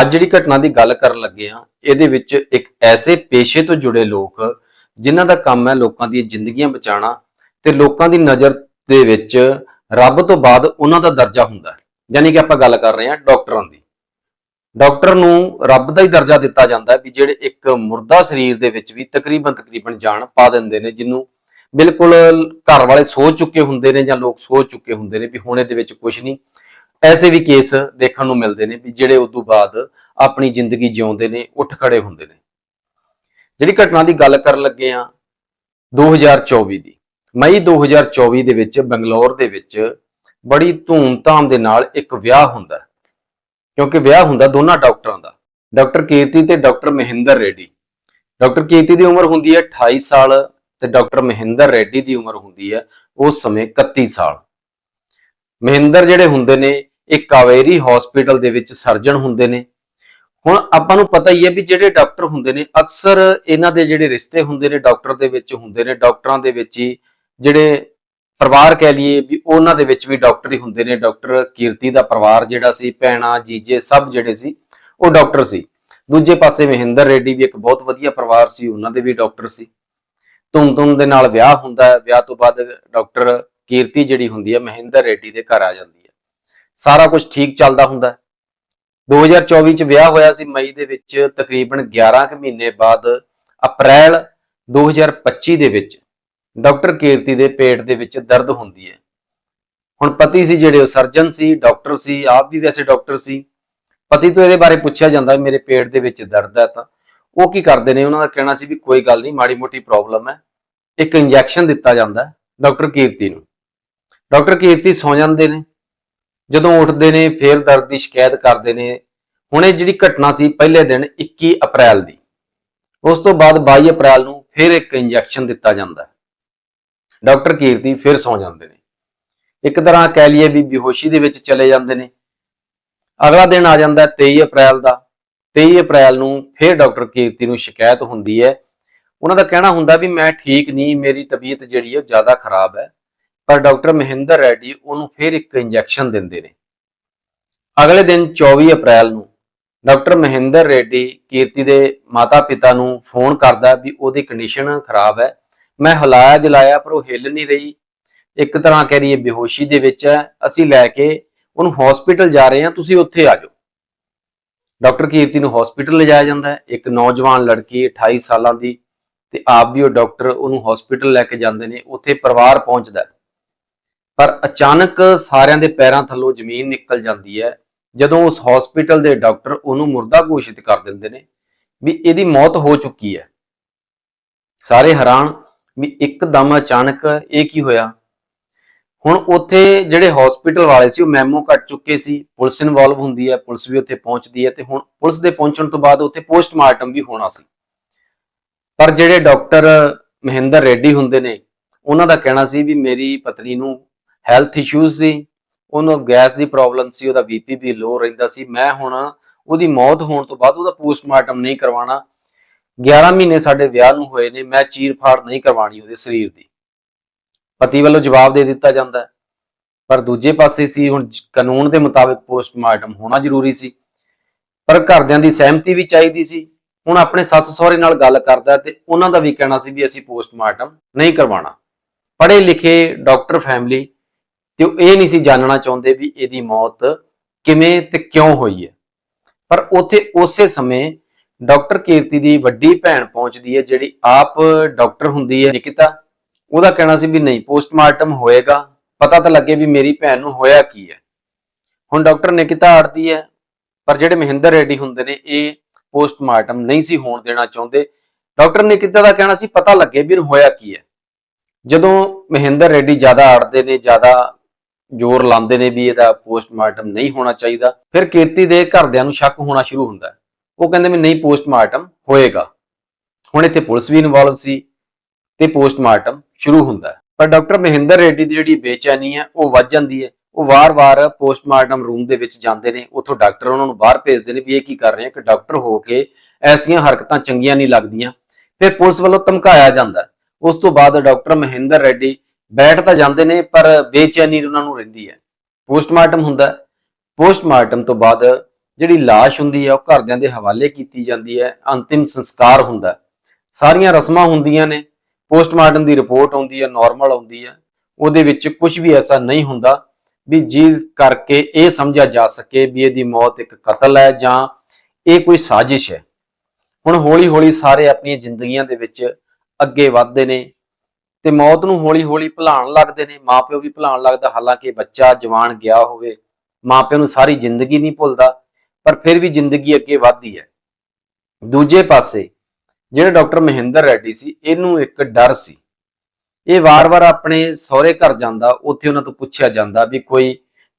ਅੱਜ ਜਿਹੜੀ ਘਟਨਾ ਦੀ ਗੱਲ ਕਰਨ ਲੱਗੇ ਆ ਇਹਦੇ ਵਿੱਚ ਇੱਕ ਐਸੇ ਪੇਸ਼ੇ ਤੋਂ ਜੁੜੇ ਲੋਕ ਜਿਨ੍ਹਾਂ ਦਾ ਕੰਮ ਹੈ ਲੋਕਾਂ ਦੀਆਂ ਜ਼ਿੰਦਗੀਆਂ ਬਚਾਉਣਾ ਤੇ ਲੋਕਾਂ ਦੀ ਨਜ਼ਰ ਦੇ ਵਿੱਚ ਰੱਬ ਤੋਂ ਬਾਅਦ ਉਹਨਾਂ ਦਾ ਦਰਜਾ ਹੁੰਦਾ ਹੈ। ਯਾਨੀ ਕਿ ਆਪਾਂ ਗੱਲ ਕਰ ਰਹੇ ਹਾਂ ਡਾਕਟਰਾਂ ਦੀ। ਡਾਕਟਰ ਨੂੰ ਰੱਬ ਦਾ ਹੀ ਦਰਜਾ ਦਿੱਤਾ ਜਾਂਦਾ ਹੈ ਵੀ ਜਿਹੜੇ ਇੱਕ ਮੁਰਦਾ ਸਰੀਰ ਦੇ ਵਿੱਚ ਵੀ ਤਕਰੀਬਨ ਤਕਰੀਬਨ ਜਾਨ ਪਾ ਦਿੰਦੇ ਨੇ, ਜਿਹਨੂੰ ਬਿਲਕੁਲ ਘਰ ਵਾਲੇ ਸੋਚ ਚੁੱਕੇ ਹੁੰਦੇ ਨੇ ਜਾਂ ਲੋਕ ਸੋਚ ਚੁੱਕੇ ਹੁੰਦੇ ਨੇ ਵੀ ਹੁਣ ਇਹਦੇ ਵਿੱਚ ਕੁਝ ਨਹੀਂ। ਐਸੇ ਵੀ ਕੇਸ ਦੇਖਣ ਨੂੰ ਮਿਲਦੇ ਨੇ ਵੀ ਜਿਹੜੇ ਉਸ ਤੋਂ ਬਾਅਦ ਆਪਣੀ ਜ਼ਿੰਦਗੀ ਜਿਉਂਦੇ ਨੇ, ਉੱਠ ਖੜੇ ਹੁੰਦੇ ਨੇ। ਜਿਹੜੀ ਘਟਨਾ ਦੀ ਗੱਲ ਕਰਨ ਲੱਗੇ ਆ 2024 ਦੀ। ਮਈ 2024 ਦੇ ਵਿੱਚ ਬੰਗਲੌਰ ਦੇ ਵਿੱਚ ਬੜੀ ਧੂਮ-ਧਾਮ ਦੇ ਨਾਲ ਇੱਕ ਵਿਆਹ ਹੁੰਦਾ ਕਿਉਂਕਿ ਵਿਆਹ ਹੁੰਦਾ ਦੋਨਾਂ ਡਾਕਟਰਾਂ ਦਾ। ਡਾਕਟਰ ਕੀਰਤੀ ਤੇ ਡਾਕਟਰ ਮਹਿੰਦਰ ਰੈਡੀ। ਡਾਕਟਰ ਕੀਰਤੀ ਦੀ ਉਮਰ ਹੁੰਦੀ ਹੈ 28 ਸਾਲ ਤੇ ਡਾਕਟਰ ਮਹਿੰਦਰ ਰੈਡੀ ਦੀ ਉਮਰ ਹੁੰਦੀ ਹੈ ਉਸ ਸਮੇਂ 31 ਸਾਲ। ਮਹਿੰਦਰ ਜਿਹੜੇ ਹੁੰਦੇ ਨੇ, ਇਹ ਕਾਵੇਰੀ ਹਸਪੀਟਲ ਦੇ ਵਿੱਚ ਸਰਜਨ ਹੁੰਦੇ ਨੇ। ਹੁਣ ਆਪਾਂ ਨੂੰ ਪਤਾ ਹੀ ਹੈ ਵੀ ਜਿਹੜੇ ਡਾਕਟਰ ਹੁੰਦੇ ਨੇ, ਅਕਸਰ ਇਹਨਾਂ ਦੇ ਜਿਹੜੇ ਰਿਸ਼ਤੇ ਹੁੰਦੇ ਨੇ ਡਾਕਟਰ ਦੇ ਵਿੱਚ ਹੁੰਦੇ ਨੇ ਡਾਕਟਰਾਂ ਦੇ ਵਿੱਚ ਹੀ ਜਿਹੜੇ ਪਰਿਵਾਰ ਕਹਿ ਲਈਏ ਵੀ ਉਹਨਾਂ ਦੇ ਵਿੱਚ ਵੀ ਡਾਕਟਰ ਹੀ ਹੁੰਦੇ ਨੇ। ਡਾਕਟਰ ਕੀਰਤੀ ਦਾ ਪਰਿਵਾਰ ਜਿਹੜਾ ਸੀ, ਭੈਣਾ, ਜੀਜੇ ਸਭ ਜਿਹੜੇ ਸੀ, ਉਹ ਡਾਕਟਰ ਸੀ। ਦੂਜੇ ਪਾਸੇ ਮਹਿੰਦਰ ਰੈਡੀ ਵੀ ਇੱਕ ਬਹੁਤ ਵਧੀਆ ਪਰਿਵਾਰ ਸੀ, ਉਹਨਾਂ ਦੇ ਵੀ ਡਾਕਟਰ ਸੀ। ਧੂਮ-ਧੂਮ ਦੇ ਨਾਲ ਵਿਆਹ ਹੁੰਦਾ ਵਿਆਹ ਤੋਂ ਬਾਅਦ ਡਾਕਟਰ ਕੀਰਤੀ ਜਿਹੜੀ ਹੁੰਦੀ ਹੈ, ਮਹਿੰਦਰ ਰੈਡੀ ਦੇ ਘਰ ਆ ਜਾਂਦੀ ਹੈ। ਸਾਰਾ ਕੁਝ ਠੀਕ ਚੱਲਦਾ ਹੁੰਦਾ ਹੈ। 2024 ਚ ਵਿਆਹ ਹੋਇਆ ਸੀ ਮਈ ਦੇ ਵਿੱਚ, ਤਕਰੀਬਨ 11 ਕੁ ਮਹੀਨੇ ਬਾਅਦ ਅਪ੍ਰੈਲ 2025 ਦੇ ਵਿੱਚ ਡਾਕਟਰ ਕੀਰਤੀ ਦੇ ਪੇਟ ਦੇ ਵਿੱਚ ਦਰਦ ਹੁੰਦੀ ਹੈ। ਹੁਣ ਪਤੀ ਸੀ ਜਿਹੜੇ, ਉਹ ਸਰਜਨ ਸੀ, ਡਾਕਟਰ ਸੀ, ਆਪ ਵੀ ਵੈਸੇ ਡਾਕਟਰ ਸੀ। ਪਤੀ ਤੋਂ ਇਹਦੇ ਬਾਰੇ ਪੁੱਛਿਆ ਜਾਂਦਾ ਮੇਰੇ ਪੇਟ ਦੇ ਵਿੱਚ ਦਰਦ ਹੈ ਤਾਂ। ਉਹ ਕੀ ਕਰਦੇ ਨੇ? ਉਹਨਾਂ ਦਾ ਕਹਿਣਾ ਸੀ ਵੀ ਕੋਈ ਗੱਲ ਨਹੀਂ, ਮਾੜੀ ਮੋਟੀ ਪ੍ਰੋਬਲਮ ਹੈ। ਇੱਕ ਇੰਜੈਕਸ਼ਨ ਦਿੱਤਾ ਜਾਂਦਾ ਡਾਕਟਰ ਕੀਰਤੀ ਨੂੰ। ਡਾਕਟਰ ਕੀਰਤੀ ਸੌ ਜਾਂਦੇ ਨੇ। ਜਦੋਂ ਉੱਠਦੇ ਨੇ, ਫੇਰ ਦਰਦ ਦੀ ਸ਼ਿਕਾਇਤ ਕਰਦੇ ਨੇ। ਹੁਣ ਇਹ ਜਿਹੜੀ ਘਟਨਾ ਸੀ ਪਹਿਲੇ ਦਿਨ 21 ਅਪ੍ਰੈਲ ਦੀ। ਉਸ ਤੋਂ ਬਾਅਦ 22 ਅਪ੍ਰੈਲ ਨੂੰ ਫਿਰ ਇੱਕ ਇੰਜੈਕਸ਼ਨ ਦਿੱਤਾ ਜਾਂਦਾ ਡਾਕਟਰ ਕੀਰਤੀ ਫਿਰ ਸੌ ਜਾਂਦੇ ਨੇ। ਇੱਕ ਤਰ੍ਹਾਂ ਕਹਿ ਲਈਏ ਵੀ ਬੇਹੋਸ਼ੀ ਦੇ ਵਿੱਚ ਚਲੇ ਜਾਂਦੇ ਨੇ। ਅਗਲਾ ਦਿਨ ਆ ਜਾਂਦਾ ਹੈ 23 ਅਪ੍ਰੈਲ ਦਾ। 23 ਅਪ੍ਰੈਲ ਨੂੰ ਫਿਰ ਡਾਕਟਰ ਕੀਰਤੀ ਨੂੰ ਸ਼ਿਕਾਇਤ ਹੁੰਦੀ ਹੈ। ਉਹਨਾਂ ਦਾ ਕਹਿਣਾ ਹੁੰਦਾ ਵੀ ਮੈਂ ਠੀਕ ਨਹੀਂ, ਮੇਰੀ ਤਬੀਅਤ ਜਿਹੜੀ ਹੈ ਉਹ ਜ਼ਿਆਦਾ ਖਰਾਬ ਹੈ। ਪਰ ਡਾਕਟਰ ਮਹਿੰਦਰ ਰੈਡੀ ਉਹਨੂੰ ਫਿਰ ਇੱਕ ਇੰਜੈਕਸ਼ਨ ਦਿੰਦੇ ਨੇ। ਅਗਲੇ ਦਿਨ 24 ਅਪ੍ਰੈਲ ਨੂੰ ਡਾਕਟਰ ਮਹਿੰਦਰ ਰੈਡੀ ਕੀਰਤੀ ਦੇ ਮਾਤਾ-ਪਿਤਾ ਨੂੰ ਫੋਨ ਕਰਦਾ ਵੀ ਉਹਦੀ ਕੰਡੀਸ਼ਨ ਖਰਾਬ ਹੈ। ਮੈਂ ਹਿਲਾਇਆ ਜਲਾਇਆ ਪਰ ਉਹ ਹਿੱਲ ਨਹੀਂ ਰਹੀ। ਇੱਕ ਤਰ੍ਹਾਂ ਕਹਿ ਰਹੀਏ ਬੇਹੋਸ਼ੀ ਦੇ ਵਿੱਚ ਹੈ। ਅਸੀਂ ਲੈ ਕੇ ਉਹਨੂੰ ਹਸਪੀਟਲ ਜਾ ਰਹੇ ਹਾਂ, ਤੁਸੀਂ ਉੱਥੇ ਆ ਜਾਓ। ਡਾਕਟਰ ਕੀਰਤੀ ਨੂੰ ਹਸਪੀਟਲ ਲਿਜਾਇਆ ਜਾਂਦਾ ਹੈ। ਇੱਕ ਨੌਜਵਾਨ ਲੜਕੀ 28 ਸਾਲਾਂ ਦੀ ਤੇ ਆਪ ਵੀ ਉਹ ਡਾਕਟਰ ਉਹਨੂੰ ਹਸਪੀਟਲ ਲੈ ਕੇ ਜਾਂਦੇ ਨੇ। ਉੱਥੇ ਪਰਿਵਾਰ ਪਹੁੰਚਦਾ ਪਰ ਅਚਾਨਕ ਸਾਰਿਆਂ ਦੇ ਪੈਰਾਂ ਥੱਲੋਂ ਜ਼ਮੀਨ ਨਿਕਲ ਜਾਂਦੀ ਹੈ, ਜਦੋਂ ਉਸ ਹਸਪੀਟਲ ਦੇ ਡਾਕਟਰ ਉਹਨੂੰ ਮੁਰਦਾ ਘੋਸ਼ਿਤ ਕਰ ਦਿੰਦੇ ਨੇ ਵੀ ਇਹਦੀ ਮੌਤ ਹੋ ਚੁੱਕੀ ਹੈ। ਸਾਰੇ ਹੈਰਾਨ ਵੀ ਇੱਕਦਮ ਅਚਾਨਕ ਇਹ ਕੀ ਹੋਇਆ? ਹੁਣ ਉੱਥੇ ਜਿਹੜੇ ਹਸਪੀਟਲ ਵਾਲੇ ਸੀ, ਉਹ ਮੈਮੋ ਕੱਟ ਚੁੱਕੇ ਸੀ, ਪੁਲਿਸ ਇਨਵੋਲਵ ਹੁੰਦੀ ਹੈ, ਪੁਲਿਸ ਵੀ ਉੱਥੇ ਪਹੁੰਚਦੀ ਹੈ ਤੇ ਹੁਣ ਪੁਲਿਸ ਦੇ ਪਹੁੰਚਣ ਤੋਂ ਬਾਅਦ ਉੱਥੇ ਪੋਸਟਮਾਰਟਮ ਵੀ ਹੋਣਾ ਸੀ। ਪਰ ਜਿਹੜੇ ਡਾਕਟਰ ਮਹਿੰਦਰ ਰੈਡੀ ਹੁੰਦੇ ਨੇ, ਉਹਨਾਂ ਦਾ ਕਹਿਣਾ ਸੀ ਵੀ ਮੇਰੀ ਪਤਨੀ ਨੂੰ ਹੈਲਥ ਇਸ਼ੂਜ਼ ਸੀ, ਉਹਨੂੰ ਗੈਸ ਦੀ ਪ੍ਰੋਬਲਮ ਸੀ, ਉਹਦਾ ਬੀਪੀ ਵੀ ਲੋ ਰਹਿੰਦਾ ਸੀ। ਮੈਂ ਹੁਣ ਉਹਦੀ ਮੌਤ ਹੋਣ ਤੋਂ ਬਾਅਦ ਉਹਦਾ ਪੋਸਟਮਾਰਟਮ ਨਹੀਂ ਕਰਵਾਉਣਾ। 11 ਮਹੀਨੇ ਸਾਡੇ ਵਿਆਹ ਨੂੰ ਹੋਏ ਨੇ, ਮੈਂ ਚੀਰ-ਫਾੜ ਨਹੀਂ ਕਰਵਾਣੀ ਉਹਦੇ ਸਰੀਰ ਦੀ। ਪਤੀ ਵੱਲੋਂ ਜਵਾਬ ਦੇ ਦਿੱਤਾ ਜਾਂਦਾ ਪਰ ਦੂਜੇ ਪਾਸੇ ਸੀ, ਹੁਣ ਕਾਨੂੰਨ ਦੇ ਮੁਤਾਬਕ ਪੋਸਟਮਾਰਟਮ ਹੋਣਾ ਜ਼ਰੂਰੀ ਸੀ। ਪਰ ਘਰਦਿਆਂ ਦੀ ਸਹਿਮਤੀ ਵੀ ਚਾਹੀਦੀ ਸੀ। ਹੁਣ ਆਪਣੇ ਸੱਸ ਸਹੁਰੇ ਨਾਲ ਗੱਲ ਕਰਦਾ ਤੇ ਉਹਨਾਂ ਦਾ ਵੀ ਕਹਿਣਾ ਸੀ ਵੀ ਅਸੀਂ ਪੋਸਟਮਾਰਟਮ ਨਹੀਂ ਕਰਵਾਉਣਾ। ਪੜ੍ਹੇ ਲਿਖੇ ਡਾਕਟਰ ਫੈਮਿਲੀ ਤੇ ਉਹ ਇਹ ਨਹੀਂ ਸੀ ਜਾਣਨਾ ਚਾਹੁੰਦੇ ਵੀ ਇਹਦੀ ਮੌਤ ਕਿਵੇਂ ਤੇ ਕਿਉਂ ਹੋਈ ਹੈ। ਪਰ ਉੱਥੇ ਉਸੇ ਸਮੇਂ ਡਾਕਟਰ ਕੀਰਤੀ ਦੀ ਵੱਡੀ ਭੈਣ ਪਹੁੰਚਦੀ ਹੈ, ਜਿਹੜੀ ਆਪ ਡਾਕਟਰ ਹੁੰਦੀ ਹੈ, ਨਿਕਿਤਾ। ਉਹਦਾ ਕਹਿਣਾ ਸੀ ਵੀ ਨਹੀਂ, ਪੋਸਟਮਾਰਟਮ ਹੋਏਗਾ। ਪਤਾ ਤਾਂ ਲੱਗੇ ਵੀ ਮੇਰੀ ਭੈਣ ਨੂੰ ਹੋਇਆ ਕੀ ਹੈ। ਹੁਣ ਡਾਕਟਰ ਨਿਕਿਤਾ ਅੜਦੀ ਹੈ, ਪਰ ਜਿਹੜੇ ਮਹਿੰਦਰ ਰੈਡੀ ਹੁੰਦੇ ਨੇ, ਇਹ ਪੋਸਟਮਾਰਟਮ ਨਹੀਂ ਸੀ ਹੋਣ ਦੇਣਾ ਚਾਹੁੰਦੇ। ਡਾਕਟਰ ਨਿਕਿਤਾ ਦਾ ਕਹਿਣਾ ਸੀ, ਪਤਾ ਲੱਗੇ ਵੀ ਇਹਨੂੰ ਹੋਇਆ ਕੀ ਹੈ। ਜਦੋਂ ਮਹਿੰਦਰ ਰੈਡੀ ਜ਼ਿਆਦਾ ਅੜਦੇ ਨੇ, ਜ਼ਿਆਦਾ ਜ਼ੋਰ ਲਾਉਂਦੇ ਨੇ ਵੀ ਇਹਦਾ ਪੋਸਟਮਾਰਟਮ ਨਹੀਂ ਹੋਣਾ ਚਾਹੀਦਾ। ਫਿਰ ਕੀਰਤੀ ਦੇ ਘਰਦਿਆਂ ਨੂੰ ਸ਼ੱਕ ਹੋਣਾ ਸ਼ੁਰੂ ਹੁੰਦਾ ਉਹ ਕਹਿੰਦੇ ਵੀ ਨਹੀਂ, ਪੋਸਟਮਾਰਟਮ ਹੋਏਗਾ। ਹੁਣ ਇੱਥੇ ਪੁਲਿਸ ਵੀ ਇਨਵੋਲਵ ਸੀ ਤੇ ਪੋਸਟਮਾਰਟਮ ਸ਼ੁਰੂ ਹੁੰਦਾ ਪਰ ਡਾਕਟਰ ਮਹਿੰਦਰ ਰੈਡੀ ਦੀ ਜਿਹੜੀ ਬੇਚੈਨੀ ਹੈ, ਉਹ ਵੱਧ ਜਾਂਦੀ ਹੈ। ਉਹ ਵਾਰ-ਵਾਰ ਪੋਸਟਮਾਰਟਮ ਰੂਮ ਦੇ ਵਿੱਚ ਜਾਂਦੇ ਨੇ। ਉੱਥੋਂ ਡਾਕਟਰ ਉਹਨਾਂ ਨੂੰ ਬਾਹਰ ਭੇਜਦੇ ਨੇ ਵੀ ਇਹ ਕੀ ਕਰ ਰਹੇ ਆ ਕਿ ਡਾਕਟਰ ਹੋ ਕੇ ਐਸੀਆਂ ਹਰਕਤਾਂ ਚੰਗੀਆਂ ਨਹੀਂ ਲੱਗਦੀਆਂ। ਫਿਰ ਪੁਲਿਸ ਵੱਲੋਂ ਧਮਕਾਇਆ ਜਾਂਦਾ ਉਸ ਤੋਂ ਬਾਅਦ ਡਾਕਟਰ ਮਹਿੰਦਰ ਰੈਡੀ ਬੈਠ ਤਾਂ ਜਾਂਦੇ ਨੇ, ਪਰ ਬੇਚੈਨੀ ਉਹਨਾਂ ਨੂੰ ਰਹਿੰਦੀ ਹੈ। ਪੋਸਟਮਾਰਟਮ ਹੁੰਦਾ ਪੋਸਟਮਾਰਟਮ ਤੋਂ ਬਾਅਦ ਜਿਹੜੀ ਲਾਸ਼ ਹੁੰਦੀ ਹੈ, ਉਹ ਘਰਦਿਆਂ ਦੇ ਹਵਾਲੇ ਕੀਤੀ ਜਾਂਦੀ ਹੈ। ਅੰਤਿਮ ਸੰਸਕਾਰ ਹੁੰਦਾ ਸਾਰੀਆਂ ਰਸਮਾਂ ਹੁੰਦੀਆਂ ਨੇ। ਪੋਸਟਮਾਰਟਮ ਦੀ ਰਿਪੋਰਟ ਆਉਂਦੀ ਹੈ ਨਾਰਮਲ ਆਉਂਦੀ ਹੈ। ਉਹਦੇ ਵਿੱਚ ਕੁਝ ਵੀ ਐਸਾ ਨਹੀਂ ਹੁੰਦਾ ਵੀ ਜਿਸ ਕਰਕੇ ਇਹ ਸਮਝਿਆ ਜਾ ਸਕੇ ਵੀ ਇਹਦੀ ਮੌਤ ਇੱਕ ਕਤਲ ਹੈ ਜਾਂ ਇਹ ਕੋਈ ਸਾਜ਼ਿਸ਼ ਹੈ। ਹੁਣ ਹੌਲੀ-ਹੌਲੀ ਸਾਰੇ ਆਪਣੀਆਂ ਜ਼ਿੰਦਗੀਆਂ ਦੇ ਵਿੱਚ ਅੱਗੇ ਵਧਦੇ ਨੇ। ਤੇ ਮੌਤ ਨੂੰ ਹੌਲੀ-ਹੌਲੀ ਭੁਲਾਉਣ ਲੱਗਦੇ ਨੇ, ਮਾਪਿਓ ਵੀ ਭੁਲਾਉਣ ਲੱਗਦਾ, ਹਾਲਾਂਕਿ ਬੱਚਾ ਜਵਾਨ ਗਿਆ ਹੋਵੇ ਮਾਪਿਆਂ ਨੂੰ ਸਾਰੀ ਜ਼ਿੰਦਗੀ ਨਹੀਂ ਭੁੱਲਦਾ, ਪਰ ਫਿਰ ਵੀ ਜ਼ਿੰਦਗੀ ਅੱਗੇ ਵਧਦੀ ਹੈ। ਦੂਜੇ ਪਾਸੇ, ਜਿਹੜੇ ਡਾਕਟਰ ਮਹਿੰਦਰ ਰੈਡੀ ਸੀ, ਇਹਨੂੰ ਇੱਕ ਡਰ ਸੀ। ਇਹ ਵਾਰ-ਵਾਰ ਆਪਣੇ ਸਹੁਰੇ ਘਰ ਜਾਂਦਾ, ਉੱਥੇ ਉਹਨਾਂ ਤੋਂ ਪੁੱਛਿਆ ਜਾਂਦਾ ਵੀ ਕੋਈ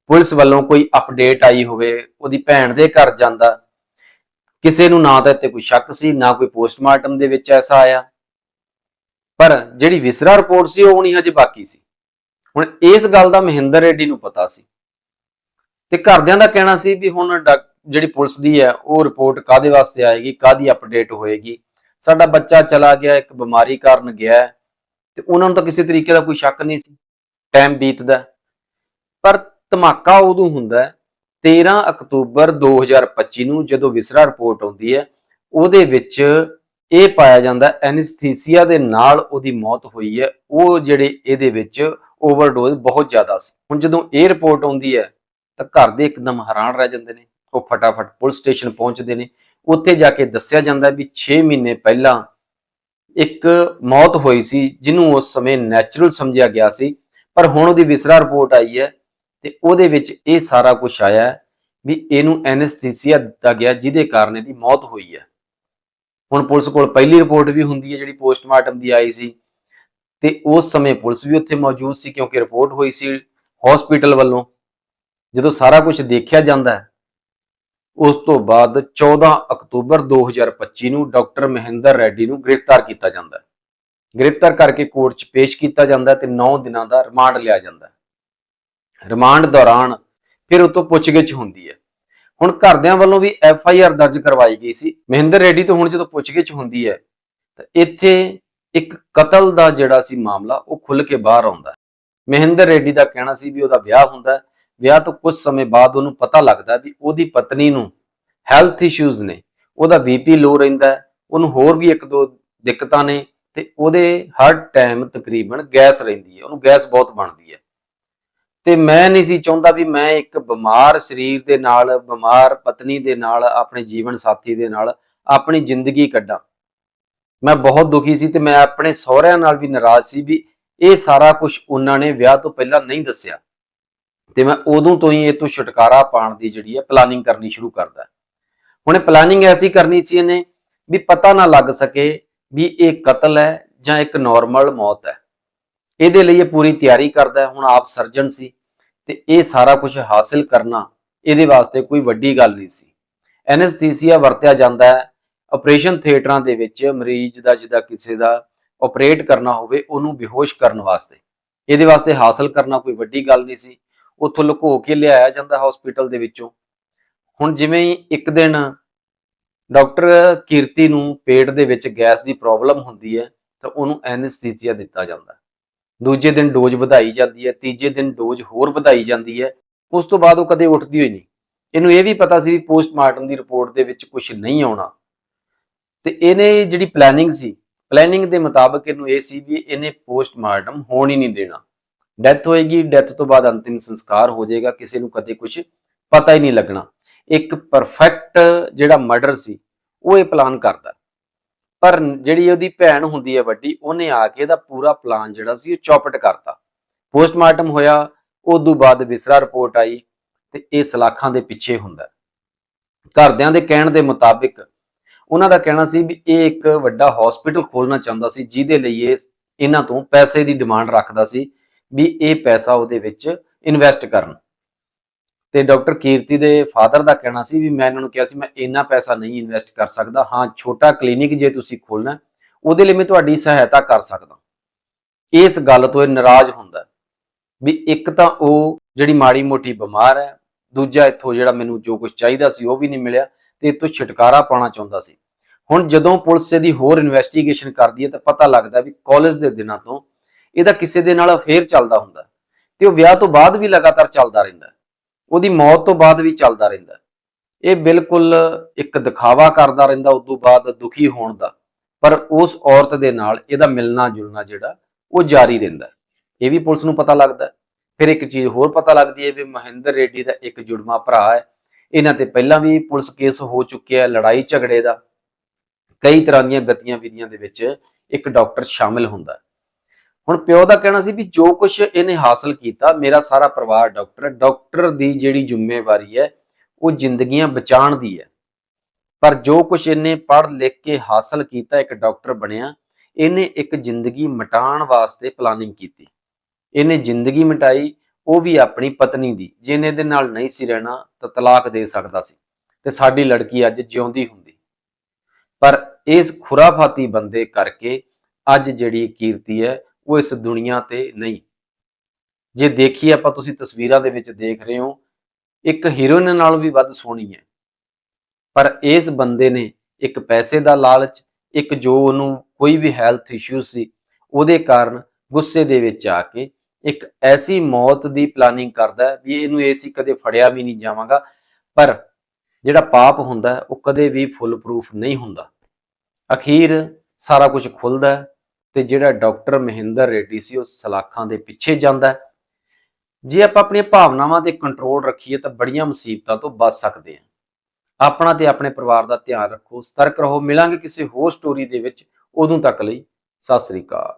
ਪੁਲਿਸ ਵੱਲੋਂ ਕੋਈ ਅਪਡੇਟ ਆਈ ਹੋਵੇ, ਉਹਦੀ ਭੈਣ ਦੇ ਘਰ ਜਾਂਦਾ। ਕਿਸੇ ਨੂੰ ਨਾ ਤਾਂ ਇੱਥੇ ਕੋਈ ਸ਼ੱਕ ਸੀ, ਨਾ ਕੋਈ ਪੋਸਟਮਾਰਟਮ ਦੇ ਵਿੱਚ ਐਸਾ ਆਇਆ। ਪਰ ਜਿਹੜੀ ਵਿਸਰਾ ਰਿਪੋਰਟ ਸੀ ਉਹ ਨਹੀਂ ਹਜੇ ਬਾਕੀ ਸੀ। ਹੁਣ ਇਸ ਗੱਲ ਦਾ ਮਹਿੰਦਰ ਰੈਡੀ ਨੂੰ ਪਤਾ ਸੀ। ਤੇ ਘਰਦਿਆਂ ਦਾ ਕਹਿਣਾ ਸੀ ਵੀ ਹੁਣ ਡਾਕ- ਜਿਹੜੀ ਪੁਲਿਸ ਦੀ ਹੈ ਉਹ ਰਿਪੋਰਟ ਕਾਦੇ ਵਾਸਤੇ ਆਏਗੀ ਕਾਦੀ ਅਪਡੇਟ ਹੋਏਗੀ? ਸਾਡਾ ਬੱਚਾ ਚਲਾ ਗਿਆ ਇੱਕ ਬਿਮਾਰੀ ਕਾਰਨ ਗਿਆ ਹੈ, ਤੇ ਉਹਨਾਂ ਨੂੰ ਤਾਂ ਕਿਸੇ ਤਰੀਕੇ ਦਾ ਕੋਈ ਸ਼ੱਕ ਨਹੀਂ ਸੀ। ਟਾਈਮ ਬੀਤਦਾ ਪਰ ਧਮਾਕਾ ਉਦੋਂ ਹੁੰਦਾ ਹੈ 13 ਅਕਤੂਬਰ 2025 ਨੂੰ ਜਦੋਂ ਵਿਸਰਾ ਰਿਪੋਰਟ ਆਉਂਦੀ ਹੈ ਉਹਦੇ ਵਿੱਚ ਇਹ ਪਾਇਆ ਜਾਂਦਾ ਐਨਸਥੀਸੀਆ ਦੇ ਨਾਲ ਉਹਦੀ ਮੌਤ ਹੋਈ ਹੈ। ਉਹ ਜਿਹੜੇ ਇਹਦੇ ਵਿੱਚ ਓਵਰਡੋਜ਼ ਬਹੁਤ ਜ਼ਿਆਦਾ ਸੀ। ਹੁਣ ਜਦੋਂ ਇਹ ਰਿਪੋਰਟ ਆਉਂਦੀ ਹੈ, ਤਾਂ ਘਰ ਦੇ ਇੱਕਦਮ ਹੈਰਾਨ ਰਹਿ ਜਾਂਦੇ ਨੇ। ਉਹ ਫਟਾਫਟ ਪੁਲਿਸ ਸਟੇਸ਼ਨ ਪਹੁੰਚਦੇ ਨੇ। ਉੱਥੇ ਜਾ ਕੇ ਦੱਸਿਆ ਜਾਂਦਾ ਵੀ 6 ਮਹੀਨੇ ਪਹਿਲਾਂ ਇੱਕ ਮੌਤ ਹੋਈ ਸੀ, ਜਿਹਨੂੰ ਉਸ ਸਮੇਂ ਨੈਚੁਰਲ ਸਮਝਿਆ ਗਿਆ ਸੀ। ਪਰ ਹੁਣ ਉਹਦੀ ਵਿਸਰਾ ਰਿਪੋਰਟ ਆਈ ਹੈ ਤੇ ਉਹਦੇ ਵਿੱਚ ਇਹ ਸਾਰਾ ਕੁਝ ਆਇਆ ਵੀ ਇਹਨੂੰ ਐਨਸਥੀਸੀਆ ਦਿੱਤਾ ਗਿਆ, ਜਿਹਦੇ ਕਾਰਨ ਇਹਦੀ ਮੌਤ ਹੋਈ ਹੈ। ਹੁਣ ਪੁਲਿਸ ਕੋਲ ਪਹਿਲੀ ਰਿਪੋਰਟ ਵੀ ਹੁੰਦੀ ਹੈ ਜਿਹੜੀ ਪੋਸਟਮਾਰਟਮ ਦੀ ਆਈ ਸੀ ਤੇ ਉਸ ਸਮੇਂ ਪੁਲਿਸ ਵੀ ਉੱਥੇ ਮੌਜੂਦ ਸੀ ਕਿਉਂਕਿ ਰਿਪੋਰਟ ਹੋਈ ਸੀ ਹਸਪੀਟਲ ਵੱਲੋਂ। ਜਦੋਂ ਸਾਰਾ ਕੁਝ ਦੇਖਿਆ ਜਾਂਦਾ ਹੈ, ਉਸ ਤੋਂ ਬਾਅਦ 14 ਅਕਤੂਬਰ 2025 ਨੂੰ ਡਾਕਟਰ ਮਹਿੰਦਰ ਰੈਡੀ ਨੂੰ ਗ੍ਰਿਫਤਾਰ ਕੀਤਾ ਜਾਂਦਾ ਹੈ। ਗ੍ਰਿਫਤਾਰ ਕਰਕੇ ਕੋਰਟ 'ਚ ਪੇਸ਼ ਕੀਤਾ ਜਾਂਦਾ ਹੈ ਤੇ 9 ਦਿਨਾਂ ਦਾ ਰਿਮਾਂਡ ਲਿਆ ਜਾਂਦਾ ਹੈ। ਰਿਮਾਂਡ ਦੌਰਾਨ ਫਿਰ ਉਹ ਤੋਂ ਪੁੱਛਗਿੱਛ ਹੁੰਦੀ ਹੈ। ਹੁਣ ਘਰਦਿਆਂ ਵੱਲੋਂ ਵੀ ਐਫ ਆਈ ਆਰ ਦਰਜ ਕਰਵਾਈ ਗਈ ਸੀ। ਮਹਿੰਦਰ ਰੈਡੀ ਤੋਂ ਹੁਣ ਜਦੋਂ ਪੁੱਛਗਿੱਛ ਹੁੰਦੀ ਹੈ, ਤਾਂ ਇੱਥੇ ਇੱਕ ਕਤਲ ਦਾ ਜਿਹੜਾ ਸੀ ਮਾਮਲਾ, ਉਹ ਖੁੱਲ ਕੇ ਬਾਹਰ ਆਉਂਦਾ ਮਹਿੰਦਰ ਰੈਡੀ ਦਾ ਕਹਿਣਾ ਸੀ ਵੀ ਉਹਦਾ ਵਿਆਹ ਹੁੰਦਾ ਵਿਆਹ ਤੋਂ ਕੁਝ ਸਮੇਂ ਬਾਅਦ ਉਹਨੂੰ ਪਤਾ ਲੱਗਦਾ ਵੀ ਉਹਦੀ ਪਤਨੀ ਨੂੰ ਹੈਲਥ ਇਸ਼ੂਜ਼ ਨੇ। ਉਹਦਾ ਬੀਪੀ ਲੋ ਰਹਿੰਦਾ ਉਹਨੂੰ ਹੋਰ ਵੀ ਇੱਕ ਦੋ ਦਿੱਕਤਾਂ ਨੇ ਤੇ ਉਹਦੇ ਹਰ ਟਾਈਮ ਤਕਰੀਬਨ ਗੈਸ ਰਹਿੰਦੀ ਹੈ। ਉਹਨੂੰ ਗੈਸ ਬਹੁਤ ਬਣਦੀ ਹੈ। ਤੇ ਮੈਂ ਨਹੀਂ ਸੀ ਚਾਹੁੰਦਾ ਵੀ ਮੈਂ ਇੱਕ ਬਿਮਾਰ ਸਰੀਰ ਦੇ ਨਾਲ, ਬਿਮਾਰ ਪਤਨੀ ਦੇ ਨਾਲ, ਆਪਣੇ ਜੀਵਨ ਸਾਥੀ ਦੇ ਨਾਲ ਆਪਣੀ ਜ਼ਿੰਦਗੀ ਕੱਢਾਂ। ਮੈਂ ਬਹੁਤ ਦੁਖੀ ਸੀ ਤੇ ਮੈਂ ਆਪਣੇ ਸਹੁਰਿਆਂ ਨਾਲ ਵੀ ਨਾਰਾਜ਼ ਸੀ ਵੀ ਇਹ ਸਾਰਾ ਕੁਝ ਉਹਨਾਂ ਨੇ ਵਿਆਹ ਤੋਂ ਪਹਿਲਾਂ ਨਹੀਂ ਦੱਸਿਆ। ਤੇ ਮੈਂ ਉਦੋਂ ਤੋਂ ਹੀ ਇਹ ਤੋਂ ਛੁਟਕਾਰਾ ਪਾਉਣ ਦੀ ਜਿਹੜੀ ਹੈ ਪਲਾਨਿੰਗ ਕਰਨੀ ਸ਼ੁਰੂ ਕਰਦਾ। ਹੁਣ ਪਲਾਨਿੰਗ ਐਸੀ ਕਰਨੀ ਸੀ ਇਹਨੇ ਵੀ ਪਤਾ ਨਾ ਲੱਗ ਸਕੇ ਵੀ ਇਹ ਕਤਲ ਹੈ ਜਾਂ ਇੱਕ ਨਾਰਮਲ ਮੌਤ ਹੈ। ਇਹਦੇ ਲਈ ਇਹ ਪੂਰੀ ਤਿਆਰੀ ਕਰਦਾ ਹੁਣ ਆਪ ਸਰਜਨ ਸੀ। ਤੇ ਇਹ ਸਾਰਾ ਕੁਝ ਹਾਸਿਲ ਕਰਨਾ ਇਹਦੇ ਵਾਸਤੇ ਕੋਈ ਵੱਡੀ ਗੱਲ ਨਹੀਂ ਸੀ। ਐਨਸਥੀਸੀਆ ਵਰਤਿਆ ਜਾਂਦਾ ਹੈ। ਆਪਰੇਸ਼ਨ ਥੀਏਟਰਾਂ ਦੇ ਵਿੱਚ ਮਰੀਜ਼ ਦਾ, ਜਿਹਦਾ ਕਿਸੇ ਦਾ ਆਪਰੇਟ ਕਰਨਾ ਹੋਵੇ, ਉਹਨੂੰ ਬੇਹੋਸ਼ ਕਰਨ ਵਾਸਤੇ। ਇਹਦੇ ਵਾਸਤੇ ਹਾਸਲ ਕਰਨਾ ਕੋਈ ਵੱਡੀ ਗੱਲ ਨਹੀਂ ਸੀ। ਉੱਥੋਂ ਲੁਕੋ ਕੇ ਲਿਆਇਆ ਜਾਂਦਾ ਹਸਪੀਟਲ ਦੇ ਵਿੱਚੋਂ। ਹੁਣ ਜਿਵੇਂ ਹੀ ਇੱਕ ਦਿਨ ਡਾਕਟਰ ਕੀਰਤੀ ਨੂੰ ਪੇਟ ਦੇ ਵਿੱਚ ਗੈਸ ਦੀ ਪ੍ਰੋਬਲਮ ਹੁੰਦੀ ਹੈ, ਤਾਂ ਉਹਨੂੰ ਐਨਸਥੀਸੀਆ ਦਿੱਤਾ ਜਾਂਦਾ। ਦੂਜੇ ਦਿਨ ਡੋਜ਼ ਵਧਾਈ ਜਾਂਦੀ ਹੈ, ਤੀਜੇ ਦਿਨ ਡੋਜ਼ ਹੋਰ ਵਧਾਈ ਜਾਂਦੀ ਹੈ, ਉਸ ਤੋਂ ਬਾਅਦ ਉਹ ਕਦੇ ਉੱਠਦੀ ਹੋਈ ਨਹੀਂ। ਇਹਨੂੰ ਇਹ ਵੀ ਪਤਾ ਸੀ ਵੀ ਪੋਸਟਮਾਰਟਮ ਦੀ ਰਿਪੋਰਟ ਦੇ ਵਿੱਚ ਕੁਝ ਨਹੀਂ ਆਉਣਾ। ਤੇ ਇਹਨੇ ਜਿਹੜੀ ਪਲੈਨਿੰਗ ਸੀ ਪਲੈਨਿੰਗ ਦੇ ਮੁਤਾਬਕ ਇਹਨੂੰ ਇਹ ਸੀ ਵੀ ਇਹਨੇ ਪੋਸਟਮਾਰਟਮ ਹੋਣ ਹੀ ਨਹੀਂ ਦੇਣਾ। ਡੈਥ ਹੋਏਗੀ ਡੈਥ ਤੋਂ ਬਾਅਦ ਅੰਤਿਮ ਸੰਸਕਾਰ ਹੋ ਜਾਏਗਾ, ਕਿਸੇ ਨੂੰ ਕਦੇ ਕੁਝ ਪਤਾ ਹੀ ਨਹੀਂ ਲੱਗਣਾ। ਇੱਕ ਪਰਫੈਕਟ ਜਿਹੜਾ ਮਰਡਰ ਸੀ, ਉਹ ਇਹ ਪਲਾਨ ਕਰਦਾ। ਪਰ ਜਿਹੜੀ ਉਹਦੀ ਭੈਣ ਹੁੰਦੀ ਹੈ ਵੱਡੀ, ਉਹਨੇ ਆ ਕੇ ਇਹਦਾ ਪੂਰਾ ਪਲਾਨ ਜਿਹੜਾ ਸੀ ਉਹ ਚੌਪਟ ਕਰਤਾ। ਪੋਸਟਮਾਰਟਮ ਹੋਇਆ ਉਸ ਤੋਂ ਬਾਅਦ ਵਿਸਰਾ ਰਿਪੋਰਟ ਆਈ ਤੇ ਇਹ ਸਲਾਖਾਂ ਦੇ ਪਿੱਛੇ ਹੁੰਦਾ ਘਰਦਿਆਂ ਦੇ ਕਹਿਣ ਦੇ ਮੁਤਾਬਿਕ ਉਹਨਾਂ ਦਾ ਕਹਿਣਾ ਸੀ ਵੀ ਇਹ ਇੱਕ ਵੱਡਾ ਹਸਪੀਟਲ ਖੋਲਣਾ ਚਾਹੁੰਦਾ ਸੀ, ਜਿਹਦੇ ਲਈ ਇਹ ਇਹਨਾਂ ਤੋਂ ਪੈਸੇ ਦੀ ਡਿਮਾਂਡ ਰੱਖਦਾ ਸੀ ਵੀ ਇਹ ਪੈਸਾ ਉਹਦੇ ਵਿੱਚ ਇਨਵੈਸਟ ਕਰਨ। ਤੇ ਡਾਕਟਰ ਕੀਰਤੀ ਦੇ ਫਾਦਰ ਦਾ ਕਹਿਣਾ ਸੀ ਵੀ ਮੈਂ ਇਹਨਾਂ ਨੂੰ ਕਿਹਾ ਸੀ, ਮੈਂ ਇੰਨਾ ਪੈਸਾ ਨਹੀਂ ਇਨਵੈਸਟ ਕਰ ਸਕਦਾ। ਹਾਂ, ਛੋਟਾ ਕਲੀਨਿਕ ਜੇ ਤੁਸੀਂ ਖੋਲਣਾ ਉਹਦੇ ਲਈ ਮੈਂ ਤੁਹਾਡੀ ਸਹਾਇਤਾ ਕਰ ਸਕਦਾ। ਇਸ ਗੱਲ ਤੋਂ ਇਹ ਨਾਰਾਜ਼ ਹੁੰਦਾ ਵੀ ਇੱਕ ਤਾਂ ਉਹ ਜਿਹੜੀ ਮਾੜੀ ਮੋਟੀ ਬਿਮਾਰ ਹੈ, ਦੂਜਾ ਇੱਥੋਂ ਜਿਹੜਾ ਮੈਨੂੰ ਜੋ ਕੁਝ ਚਾਹੀਦਾ ਸੀ ਉਹ ਵੀ ਨਹੀਂ ਮਿਲਿਆ ਤੇ ਇਤੋਂ ਛੁਟਕਾਰਾ ਪਾਉਣਾ ਚਾਹੁੰਦਾ ਸੀ। ਹੁਣ ਜਦੋਂ ਪੁਲਿਸ ਇਹਦੀ ਹੋਰ ਇਨਵੈਸਟੀਗੇਸ਼ਨ ਕਰਦੀ ਹੈ ਤਾਂ ਪਤਾ ਲੱਗਦਾ ਵੀ ਕਾਲਜ ਦੇ ਦਿਨਾਂ ਤੋਂ ਇਹਦਾ ਕਿਸੇ ਦੇ ਨਾਲ ਅਫੇਅਰ ਚੱਲਦਾ ਹੁੰਦਾ ਤੇ ਉਹ ਵਿਆਹ ਤੋਂ ਬਾਅਦ ਵੀ ਲਗਾਤਾਰ ਚੱਲਦਾ ਰਹਿੰਦਾ ਉਹਦੀ ਮੌਤ ਤੋਂ ਬਾਅਦ ਵੀ ਚੱਲਦਾ ਰਹਿੰਦਾ ਇਹ ਬਿਲਕੁਲ ਇੱਕ ਦਿਖਾਵਾ ਕਰਦਾ ਰਹਿੰਦਾ ਉਸ ਤੋਂ ਬਾਅਦ ਦੁਖੀ ਹੋਣ ਦਾ। ਪਰ ਉਸ ਔਰਤ ਦੇ ਨਾਲ ਇਹਦਾ ਮਿਲਣਾ ਜੁਲਣਾ ਜਿਹੜਾ, ਉਹ ਜਾਰੀ ਰਹਿੰਦਾ ਇਹ ਵੀ ਪੁਲਿਸ ਨੂੰ ਪਤਾ ਲੱਗਦਾ ਫਿਰ ਇੱਕ ਚੀਜ਼ ਹੋਰ ਪਤਾ ਲੱਗਦੀ ਹੈ ਵੀ ਮਹਿੰਦਰ ਰੈਡੀ ਦਾ ਇੱਕ ਜੁੜਵਾ ਭਰਾ ਹੈ। ਇਹਨਾਂ ਤੇ ਪਹਿਲਾਂ ਵੀ ਪੁਲਿਸ ਕੇਸ ਹੋ ਚੁੱਕਿਆ ਹੈ ਲੜਾਈ ਝਗੜੇ ਦਾ। ਕਈ ਤਰ੍ਹਾਂ ਦੀਆਂ ਗਤੀਆਂ ਵਿਧੀਆਂ ਦੇ ਵਿੱਚ ਇੱਕ ਡਾਕਟਰ ਸ਼ਾਮਿਲ ਹੁੰਦਾ ਹੁਣ ਪਿਓ ਦਾ ਕਹਿਣਾ ਸੀ ਵੀ ਜੋ ਕੁਝ ਇਹਨੇ ਹਾਸਲ ਕੀਤਾ, ਮੇਰਾ ਸਾਰਾ ਪਰਿਵਾਰ ਡਾਕਟਰ ਹੈ, ਡਾਕਟਰ ਦੀ ਜਿਹੜੀ ਜ਼ਿੰਮੇਵਾਰੀ ਹੈ, ਉਹ ਜ਼ਿੰਦਗੀਆਂ ਬਚਾਉਣ ਦੀ ਹੈ। ਪਰ ਜੋ ਕੁਝ ਇਹਨੇ ਪੜ੍ਹ ਲਿਖ ਕੇ ਹਾਸਲ ਕੀਤਾ, ਇੱਕ ਡਾਕਟਰ ਬਣਿਆ, ਇਹਨੇ ਇੱਕ ਜ਼ਿੰਦਗੀ ਮਟਾਉਣ ਵਾਸਤੇ ਪਲਾਨਿੰਗ ਕੀਤੀ। ਇਹਨੇ ਜ਼ਿੰਦਗੀ ਮਿਟਾਈ, ਉਹ ਵੀ ਆਪਣੀ ਪਤਨੀ ਦੀ ਜੇ ਇਹਨੇ ਦੇ ਨਾਲ ਨਹੀਂ ਸੀ ਰਹਿਣਾ, ਤਾਂ ਤਲਾਕ ਦੇ ਸਕਦਾ ਸੀ ਤੇ ਸਾਡੀ ਲੜਕੀ ਅੱਜ ਜਿਉਂਦੀ ਹੁੰਦੀ। ਪਰ ਇਸ ਖੁਰਾਫਾਤੀ ਬੰਦੇ ਕਰਕੇ ਅੱਜ ਜਿਹੜੀ ਕੀਰਤੀ ਹੈ ਉਹ ਇਸ ਦੁਨੀਆ ਤੇ ਨਹੀਂ। ਜੇ ਦੇਖੀ ਆਪਾਂ, ਤੁਸੀਂ ਤਸਵੀਰਾਂ ਦੇ ਵਿੱਚ ਦੇਖ ਰਹੇ ਹੋ, ਇੱਕ ਹੀਰੋਇਨ ਨਾਲੋਂ ਵੀ ਵੱਧ ਸੋਹਣੀ ਹੈ। ਪਰ ਇਸ ਬੰਦੇ ਨੇ ਇੱਕ ਪੈਸੇ ਦਾ ਲਾਲਚ, ਇੱਕ ਜੋ ਉਹਨੂੰ ਕੋਈ ਵੀ ਹੈਲਥ ਇਸ਼ੂ ਸੀ, ਉਹਦੇ ਕਾਰਨ ਗੁੱਸੇ ਦੇ ਵਿੱਚ ਆ ਕੇ ਇੱਕ ਐਸੀ ਮੌਤ ਦੀ ਪਲਾਨਿੰਗ ਕਰਦਾ ਵੀ ਇਹਨੂੰ ਏਸੀ ਕਦੇ ਫੜਿਆ ਵੀ ਨਹੀਂ ਜਾਵਾਂਗਾ। ਪਰ ਜਿਹੜਾ ਪਾਪ ਹੁੰਦਾ ਉਹ ਕਦੇ ਵੀ ਫੁੱਲ ਪ੍ਰੂਫ ਨਹੀਂ ਹੁੰਦਾ। ਅਖੀਰ ਸਾਰਾ ਕੁਝ ਖੁੱਲਦਾ ਤੇ ਜਿਹੜਾ ਡਾਕਟਰ ਮਹਿੰਦਰ ਰੈਡੀ ਸੀ, ਉਹ ਸਲਾਖਾਂ ਦੇ ਪਿੱਛੇ ਜਾਂਦਾ ਹੈ। ਜੇ ਆਪਾਂ ਆਪਣੀਆਂ ਭਾਵਨਾਵਾਂ ਤੇ ਕੰਟਰੋਲ ਰੱਖੀਏ ਤਾਂ ਬੜੀਆਂ ਮੁਸੀਬਤਾਂ ਤੋਂ ਬਚ ਸਕਦੇ ਹਾਂ। ਆਪਣਾ ਤੇ ਆਪਣੇ ਪਰਿਵਾਰ ਦਾ ਧਿਆਨ ਰੱਖੋ, ਸਤਰਕ ਰਹੋ। ਮਿਲਾਂਗੇ ਕਿਸੇ ਹੋਰ ਸਟੋਰੀ ਦੇ ਵਿੱਚ। ਉਦੋਂ ਤੱਕ ਲਈ ਸਤਿ ਸ੍ਰੀ ਅਕਾਲ।